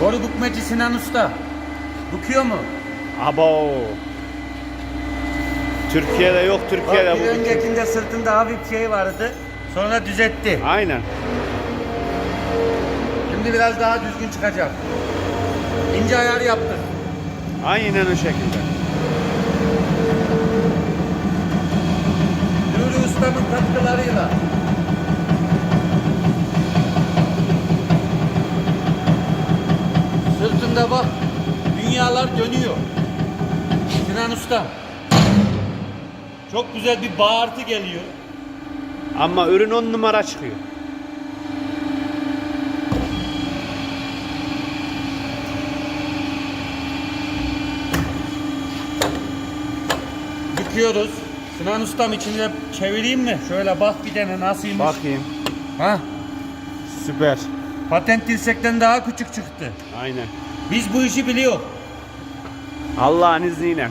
Boru bukmeci Sinan Usta. Bukuyor mu? Abo. Türkiye'de yok Bak Türkiye'de bir bu. öncekinde sırtında hafif şey vardı. Sonra düzeltti. Aynen. Şimdi biraz daha düzgün çıkacak. İnce ayar yaptık. Aynen o şekilde. Nuri Usta'nın katkılarıyla. Sırtında bak dünyalar dönüyor. Sinan Usta. Çok güzel bir bağırtı geliyor. Ama ürün on numara çıkıyor. Büküyoruz. Sinan Ustam içinde çevireyim mi? Şöyle bak bir tane nasılmış. Bakayım. Ha? Süper. Patent dirsekten daha küçük çıktı. Aynen. Biz bu işi biliyor. Allah'ın izniyle.